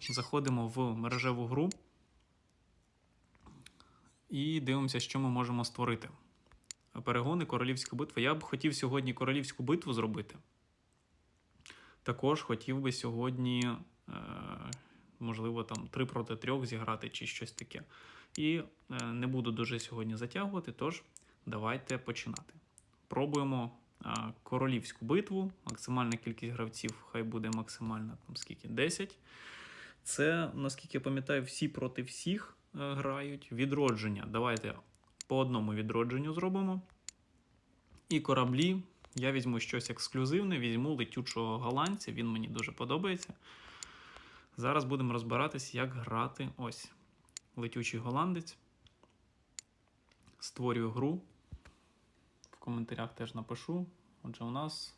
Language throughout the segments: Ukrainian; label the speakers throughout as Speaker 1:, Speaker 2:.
Speaker 1: Заходимо в мережеву гру і дивимося, що ми можемо створити. Перегони, королівська битва. Я б хотів сьогодні королівську битву зробити. Також хотів би сьогодні, е, можливо, там 3 проти 3 зіграти чи щось таке. І е, не буду дуже сьогодні затягувати, тож давайте починати. Пробуємо е, королівську битву. Максимальна кількість гравців, хай буде максимальна там скільки 10. Це, наскільки я пам'ятаю, всі проти всіх е, грають. Відродження. Давайте по одному відродженню зробимо. І кораблі. Я візьму щось ексклюзивне, візьму летючого голландця, він мені дуже подобається. Зараз будемо розбиратись, як грати ось. Летючий голландець. Створюю гру. В коментарях теж напишу. Отже, у нас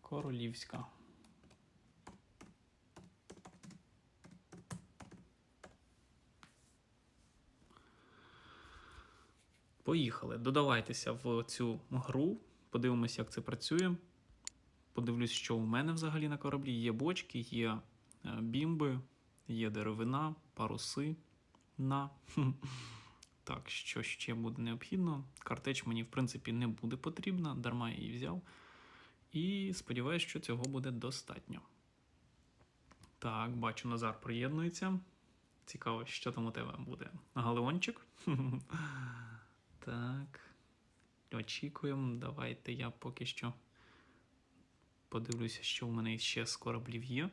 Speaker 1: королівська. Поїхали. Додавайтеся в цю гру, подивимося, як це працює. Подивлюсь, що у мене взагалі на кораблі. Є бочки, є е, бімби, є деревина, паруси на. Так, що ще буде необхідно? Картеч мені, в принципі, не буде потрібна, дарма я її взяв. І сподіваюся, що цього буде достатньо. Так, бачу, Назар приєднується. Цікаво, що там у тебе буде. Галеончик. Так. Очікуємо. Давайте я поки що подивлюся, що в мене ще з кораблів є.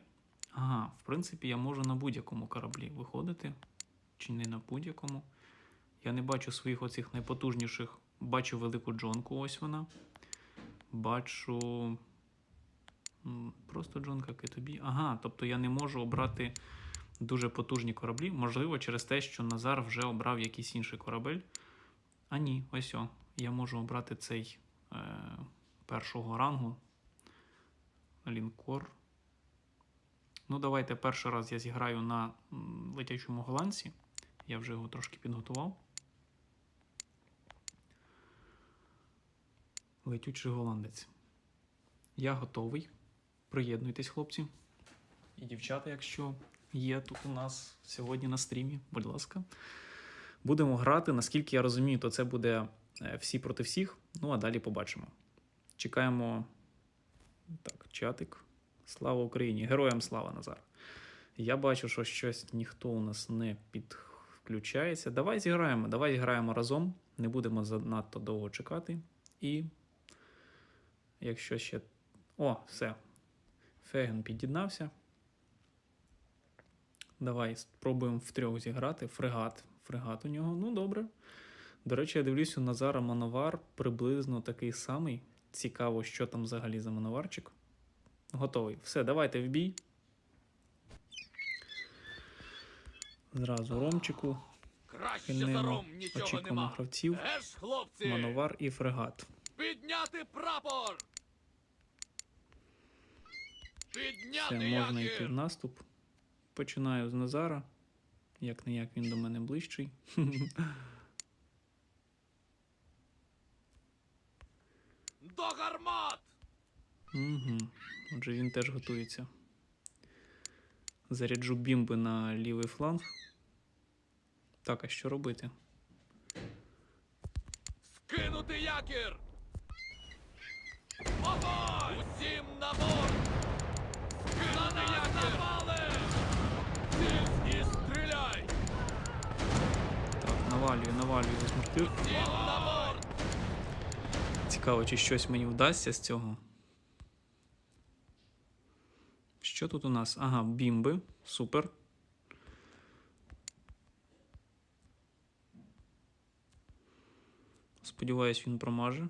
Speaker 1: Ага, в принципі, я можу на будь-якому кораблі виходити. Чи не на будь-якому. Я не бачу своїх оцих найпотужніших. Бачу велику джонку, ось вона. Бачу. Просто джонка, як і тобі. Ага, тобто я не можу обрати дуже потужні кораблі. Можливо, через те, що Назар вже обрав якийсь інший корабель. А ні, ось о. Я можу обрати цей е, першого рангу. Лінкор. Ну, давайте перший раз я зіграю на летячому голландці. Я вже його трошки підготував. Летючий голландець. Я готовий. Приєднуйтесь, хлопці. І дівчата, якщо є тут у нас сьогодні на стрімі, будь ласка. Будемо грати, наскільки я розумію, то це буде е, всі проти всіх. Ну а далі побачимо. Чекаємо. Так, чатик. Слава Україні! Героям слава Назар! Я бачу, що щось ніхто у нас не підключається. Давай зіграємо, давай зіграємо разом. Не будемо занадто довго чекати. І якщо ще. О, все. Феген під'єднався. Давай спробуємо втрьох зіграти. Фрегат. Фрегат у нього. Ну, добре. До речі, я дивлюсь, у Назара Мановар приблизно такий самий. Цікаво, що там взагалі за мановарчик. Готовий. Все, давайте в бій. Зразу ромчику. Кинемо. Очікуємо гравців. Мановар і фрегат.
Speaker 2: Підняти прапор!
Speaker 1: Все, можна йти в наступ. Починаю з Назара. Як не як він до мене ближчий.
Speaker 2: До гармат!
Speaker 1: Угу. Отже, він теж готується. Заряджу бімби на лівий фланг. Так, а що робити?
Speaker 2: Скинути якір! Вогонь! Усім на борт!
Speaker 1: Навалюю, навалюю засмертю.
Speaker 2: Усім!
Speaker 1: Цікаво, чи щось мені вдасться з цього. Що тут у нас? Ага, бімби. Супер. Сподіваюсь, він промаже.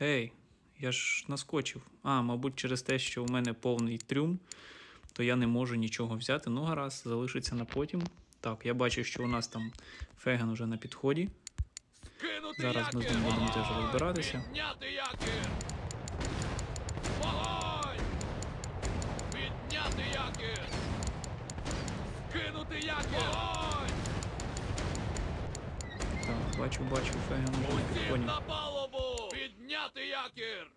Speaker 1: Ей, я ж наскочив. А, мабуть, через те, що у мене повний трюм, то я не можу нічого взяти. Ну, гаразд, залишиться на потім. Так, я бачу, що у нас там Феген уже на підході. Зараз ми з ним будемо теж розбиратися.
Speaker 2: Підняти якір! Скинути якір!
Speaker 1: Так, бачу, бачу, Феген уже на підході.
Speaker 2: на палубу! Підняти якір!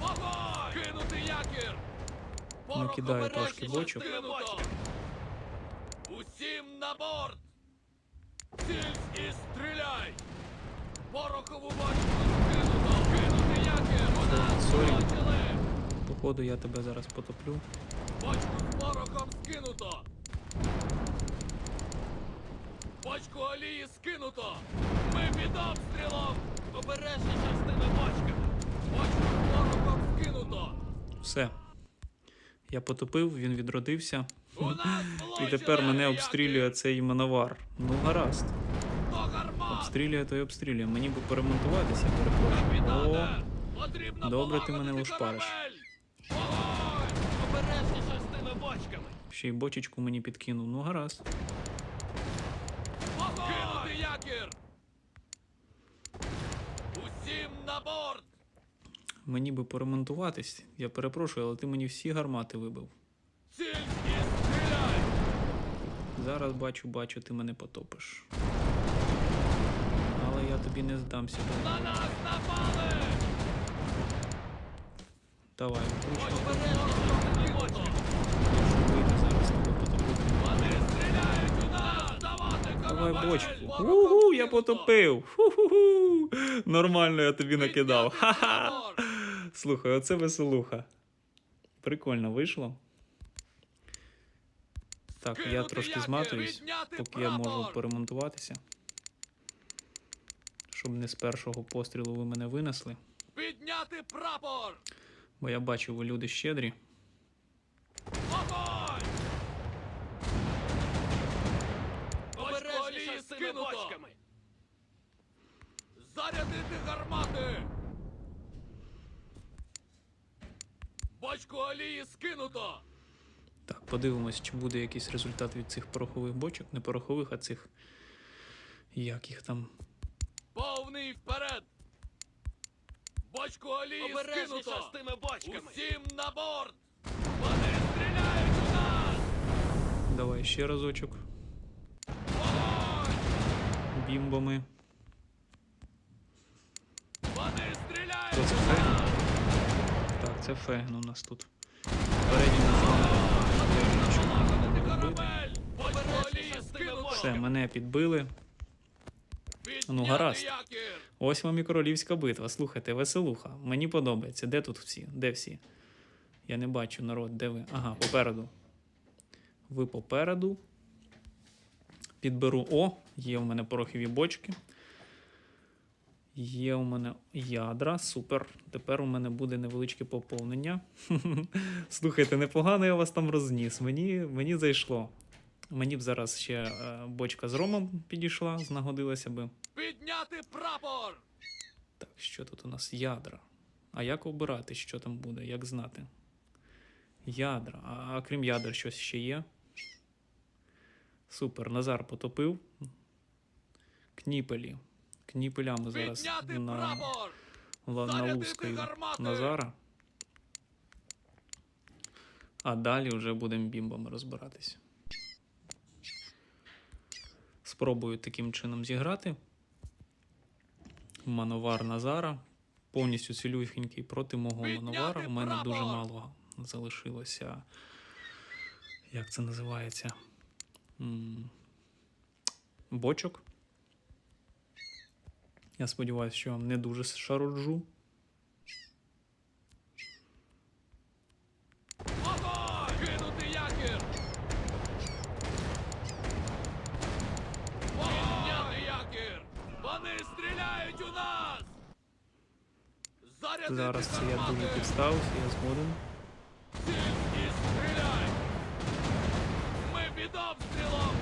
Speaker 2: Вогонь! Скинути якір!
Speaker 1: Накидаю трошки бочок.
Speaker 2: Усім на борт! Ціль і стріляй! Порохову бочку скинуто! Кинути якір! Вона
Speaker 1: Сорі. Походу я тебе зараз потоплю.
Speaker 2: Бочку з порохом скинуто! Бочку олії скинуто! Ми під обстрілом! Обережніше з тими бочками! Бочку з порохом скинуто!
Speaker 1: Все. Я потопив, він відродився. І тепер мене обстрілює цей мановар. Ну гаразд. Обстрілює то й обстрілює. Мені би поремонтуватися, перепрошую. О, добре ти мене
Speaker 2: бочками!
Speaker 1: ще й бочечку мені підкинув. Ну гаразд.
Speaker 2: Усім на борт!
Speaker 1: Мені би поремонтуватись. Я перепрошую, але ти мені всі гармати вибив. Зараз бачу, бачу, ти мене потопиш. Але я тобі не здамся.
Speaker 2: На нас напали!
Speaker 1: Давай, вийде, зараз тебе потоплю.
Speaker 2: Вони стріляють у нас! Давати
Speaker 1: Давай бочку. Угу, я потопив. Ху-ху-ху. Нормально я тобі накидав. Ха-ха. Слухай, оце веселуха. Прикольно вийшло. Так, я трошки зматуюсь, поки я можу
Speaker 2: прапор!
Speaker 1: поремонтуватися. Щоб не з першого пострілу ви мене винесли.
Speaker 2: Підняти прапор!
Speaker 1: Бо я бачу, ви люди щедрі.
Speaker 2: Бочками! Зарядити гармати! Бочку олії скинуто!
Speaker 1: Подивимось, чи буде якийсь результат від цих порохових бочок. Не порохових, а цих. Як їх там.
Speaker 2: Повний вперед! Бочку олії
Speaker 3: Обережніше
Speaker 2: скинуто!
Speaker 3: з тими бочками.
Speaker 2: Усім на борт! Вони стріляють у нас!
Speaker 1: Давай ще разочок.
Speaker 2: Вогонь!
Speaker 1: Бімбами.
Speaker 2: Вони стріляють
Speaker 1: це
Speaker 2: у
Speaker 1: фе?
Speaker 2: нас!
Speaker 1: Так, це фегн у нас тут. Передній фронт.
Speaker 2: Налагодити корабель! Бочку олії скинуто!
Speaker 1: Все, мене підбили. Ну, гаразд. Ось вам і королівська битва. Слухайте, веселуха. Мені подобається. Де тут всі? Де всі? Я не бачу народ, де ви? Ага, попереду. Ви попереду. Підберу. О, є у мене порохові бочки. Є у мене ядра. Супер. Тепер у мене буде невеличке поповнення. Слухайте, непогано я вас там розніс. Мені, мені зайшло. Мені б зараз ще е, бочка з ромом підійшла, знагодилася би.
Speaker 2: Підняти прапор!
Speaker 1: Так, що тут у нас? Ядра. А як обирати, що там буде? Як знати? Ядра. А, а крім ядер, щось ще є. Супер. Назар потопив. Кніпелі. Кніпелями зараз на,
Speaker 2: прапор!
Speaker 1: ла-
Speaker 2: Зарядити
Speaker 1: налускаю
Speaker 2: гармати!
Speaker 1: Назара. А далі вже будемо бімбами розбиратись. Спробую таким чином зіграти. Мановар Назара. Повністю цілюхенький проти мого мановара. У мене дуже мало залишилося. Як це називається? Бочок. Я сподіваюся, що не дуже шароджу. Зараз це я дуже підставився, я згоден.
Speaker 2: І стріляй! Ми під обстрілом!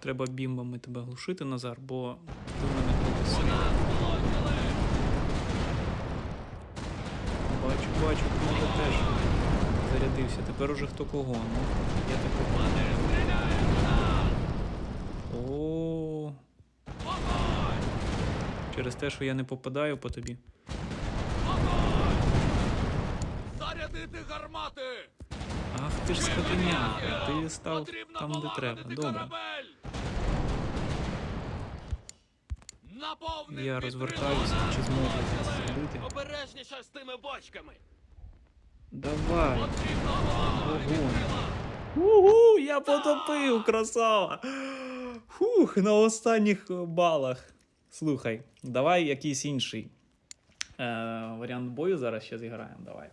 Speaker 1: Треба бімбами тебе глушити, Назар, бо Бачу, бачу, ти теж зарядився. Тепер уже хто кого. Ну, я так
Speaker 2: Вони стріляють у!
Speaker 1: О, через те, що я не попадаю по тобі.
Speaker 2: Зарядити гармати!
Speaker 1: Ах, ти ж скотиняка, ти став там, де треба. Добре. Я розвертаюся, чи зможу це робити.
Speaker 2: Обережніше з тими бочками.
Speaker 1: Давай. Угу, я потопив, красава. Фух, на останніх балах. Слухай, давай якийсь інший е, варіант бою зараз ще зіграємо. Давай.